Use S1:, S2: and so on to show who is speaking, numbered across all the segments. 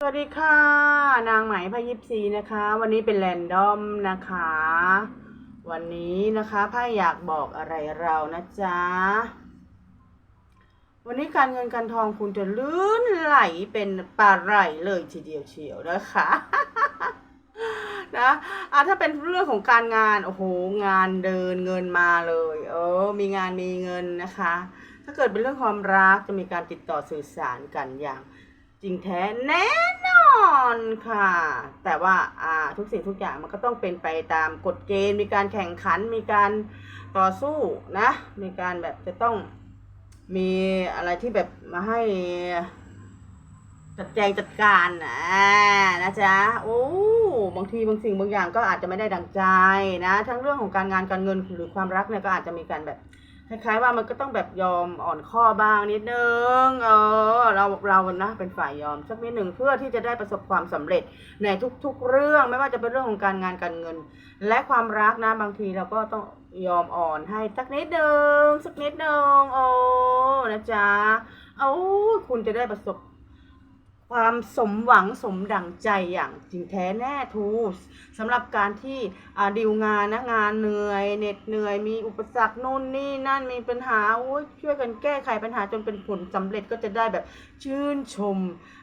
S1: สวัสดีค่ะ นางไหมพายิปซีนะคะ วันนี้เป็นแรนดอมนะคะ วันนี้นะคะไพ่อยากบอกอะไรเรานะจ๊ะ วันนี้การเงินการทองคุณจะลื่นไหลเป็นปลาไหลเลยทีเดียวเชียวนะคะนะอะถ้าเป็นเรื่องของการงานโอ้โหงานเดินเงินมาเลย เออ มีงานมีเงินนะคะ ถ้าเกิดเป็นเรื่องความรักจะมีการติดต่อสื่อสารกันอย่าง จริงแท้แน่นอนค่ะ แต่ว่าอ่าทุกสิ่งทุกอย่างมันก็ต้องเป็นไปตามกฎเกณฑ์ มีการแข่งขันมีการต่อสู้นะ มีการแบบจะต้องมีอะไรที่แบบมาให้จัดแจงจัดการนะนะจ๊ะโอ้บางทีบางสิ่งบางอย่างก็อาจจะไม่ได้ดังใจนะ ทั้งเรื่องของการงานการเงินหรือความรักเนี่ยก็อาจจะมีการแบบ คล้ายๆว่ามันก็ต้องแบบยอมอ่อนข้อบ้างนิดนึง เออ เราเรานะเป็นฝ่ายยอมสักนิดหนึ่งเพื่อที่จะได้ประสบความสำเร็จในทุก ๆ เรื่องไม่ว่าจะเป็นเรื่องของการงานการเงิน และความรักนะบางทีเราก็ต้องยอมอ่อนให้สักนิดนึงสักนิดนึงโอ้นะจ๊ะเอาคุณจะได้ประสบ ความสมหวังสมดั่งใจอย่างจริงแท้แน่ทูสำหรับการที่ดีลงานนะงานเหนื่อยเหน็ดเหนื่อยมีอุปสรรคนู่นนี่นั่นมีปัญหาโอ้ยช่วยกันแก้ไขปัญหาจนเป็นผลสำเร็จก็จะได้แบบชื่นชม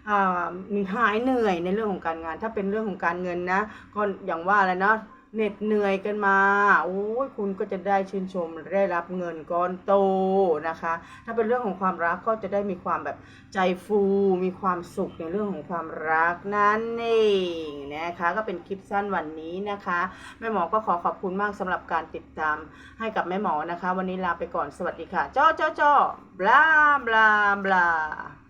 S1: อ่ามีหายเหนื่อยในเรื่องของการงาน ถ้าเป็นเรื่องของการเงินนะก็อย่างว่าแหล้วนาะ เหน็ดเหนื่อยกันมา โอ้ยคุณก็จะได้ชื่นชมได้รับเงินก้อนโตนะคะ ถ้าเป็นเรื่องของความรักก็จะได้มีความแบบใจฟู มีความสุขในเรื่องของความรักนั่นเองนะคะ ก็เป็นคลิปสั้นวันนี้นะคะ แม่หมอก็ขอขอบคุณมากสำหรับการติดตามให้กับแม่หมอนะคะ วันนี้ลาไปก่อนสวัสดีค่ะจ้อจ้อจ้อบลาบลาบลา